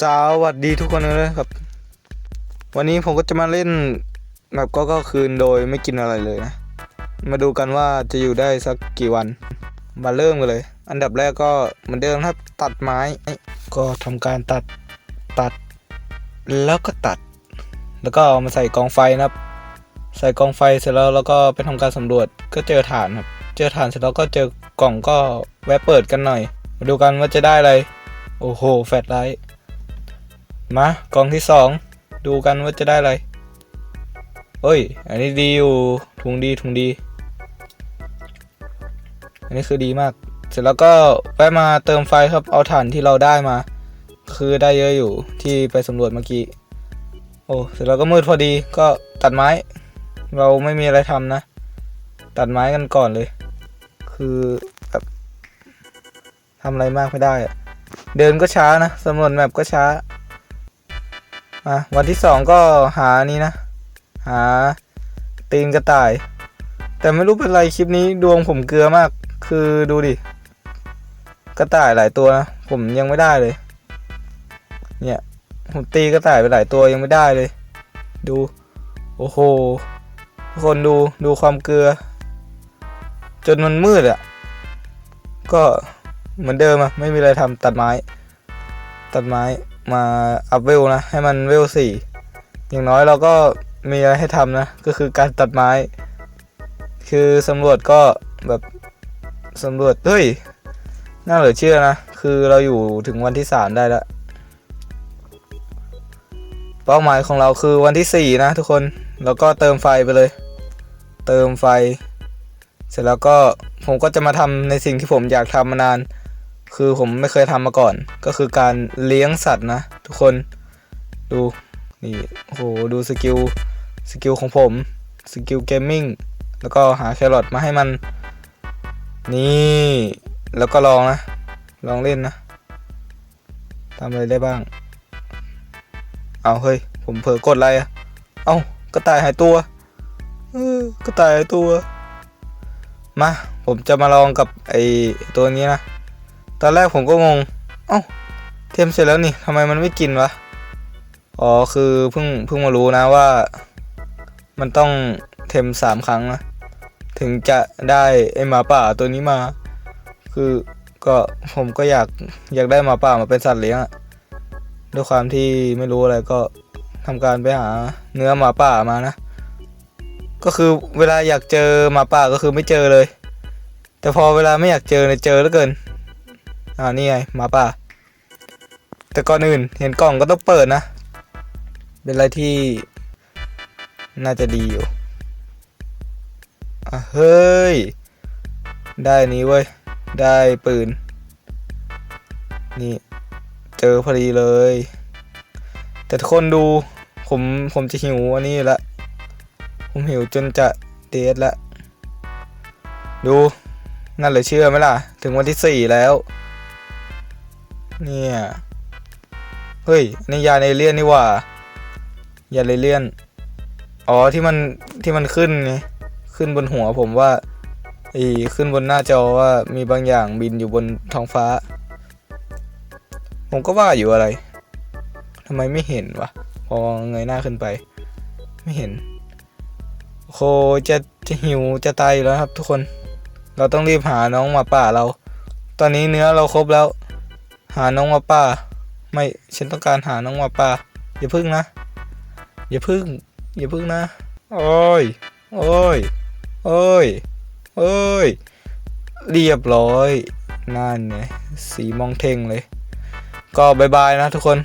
สวัสดีทุกคนเลยครับ วันนี้ผมก็จะมาเล่นแบบก็ก็คืนโดยไม่กินอะไรเลยนะ มาดูกันว่าจะอยู่ได้สักกี่วัน มาเริ่มกันเลย อันดับแรกก็เหมือนเดิมครับตัดไม้ ก็ทำการตัดตัด แล้วก็ตัด แล้วก็เอามาใส่กองไฟนะครับ ใส่กองไฟเสร็จแล้วแล้วก็ไปทำการสำรวจก็เจอฐานครับ เจอฐานเสร็จแล้วก็เจอกล่องก็แวะเปิดกันหน่อย มาดูกันว่าจะได้อะไร โอ้โห แฟลชไลท์ มากล่องที่สองดูกันว่าจะได้อะไรเอ้ย อันนี้ดีอยู่ถุงดีถุงดี อันนี้คือดีมาก เสร็จแล้วก็แวะมาเติมไฟครับเอาถ่านที่เราได้มา คือได้เยอะอยู่ที่ไปสำรวจเมื่อกี้ โอ้เสร็จแล้วก็มืดพอดีก็ตัดไม้ เราไม่มีอะไรทำนะ ตัดไม้กันก่อนเลย คือแบบทำอะไรมากไม่ได้ เดินก็ช้านะสำรวจแมปก็ช้า อะวันที่สองก็หานี่นะ หาตีนกระต่าย แต่ไม่รู้เป็นไรคลิปนี้ดวงผมเกลือมาก คือดูดิ กระต่ายหลายตัวนะผมยังไม่ได้เลย เนี่ยผมตีกระต่ายไปหลายตัวยังไม่ได้เลย ดู โอ้โหทุกคนดูดูความเกลือ จนมันมืดอะ่ะ ก็เหมือนเดิมอะไม่มีอะไรทำตัดไม้ ตัดไม้ มาอัพเวลนะ ให้มันเวลสี่อย่างน้อยเราก็มีอะไรให้ทำนะ ก็คือการตัดไม้ คือสำรวจก็แบบสำรวจเฮ้ยน่าเหลือเชื่อนะ คือเราอยู่ถึงวันที่สามได้แล้วเป้าหมายของเราคือวันที่สี่นะทุกคนแล้วก็เติมไฟไปเลย เติมไฟ เสร็จแล้วก็ผมก็จะมาทำในสิ่งที่ผมอยากทำมานาน คือผมไม่เคยทำมาก่อน ก็คือการเลี้ยงสัตว์นะ ทุกคนดูนี่โหดูสกิลสกิลของผมสกิลเกมมิ่งแล้วก็หาแครอทมาให้มัน นี่แล้วก็ลองนะ ลองเล่นนะทำอะไรได้บ้าง เอาเฮ้ย ผมเผลอกดอะไรอะเอากระต่ายหายตัวเออกระต่ายหายตัว มา ผมจะมาลองกับไอตัวนี้นะ ตอนแรกผมก็งง เอ้า เทมเสร็จแล้วนี่ทำไมมันไม่กินวะ อ๋อ คือเพิ่งเพิ่งมารู้นะว่า มันต้องเทมสามครั้งนะ ถึงจะได้ไอหมาป่าตัวนี้มา คือก็ผมก็อยากอยากได้หมาป่ามาเป็นสัตว์เลี้ยงอะด้วยความที่ไม่รู้อะไรก็ทำการไปหาเนื้อหมาป่ามานะ ก็คือเวลาอยากเจอหมาป่าก็คือไม่เจอเลย แต่พอเวลาไม่อยากเจอเนี่ยเจอแล้วเกิน อ่านี่ไงมาป่าแต่ก่อนอื่นเห็นกล่องก็ต้องเปิดนะ เป็นอะไรที่น่าจะดีอยู่อะเฮ้ย ได้นี้เว้ย ได้ปืน นี่ เจอพอดีเลย แต่ทุกคนดูผมผมจะหิวอันนี้ละ ผมหิวจนจะเดทละ ดู นั่นเหลือเชื่อไหมล่ะ ถึงวันที่สี่แล้ว เนี่ย เฮ้ยนี่ยาเอเลียนนี่ว่ายาเอเลียน อ๋อที่มันที่มันขึ้นไงขึ้นบนหัวผมว่าอีขึ้นบนหน้าจอว่ามีบางอย่างบินอยู่บนท้องฟ้า ผมก็ว่าอยู่อะไรทำไมไม่เห็นวะพอเงยหน้าขึ้นไป ไม่เห็น โคจะจะหิวจะตายอยู่แล้วครับทุกคน เราต้องรีบหาน้องหมาป่าเรา ตอนนี้เนื้อเราครบแล้ว หาน้องวาป่าไม่ฉันต้องการหาน้องวาป่าอย่าพึ่งนะ อย่าพึ่ง อย่าพึ่งนะ โอ้ย โอ้ย โอ้ย โอ้ย เรียบร้อย นั่นไงสีมองเท่งเลย ก็บายบายนะทุกคน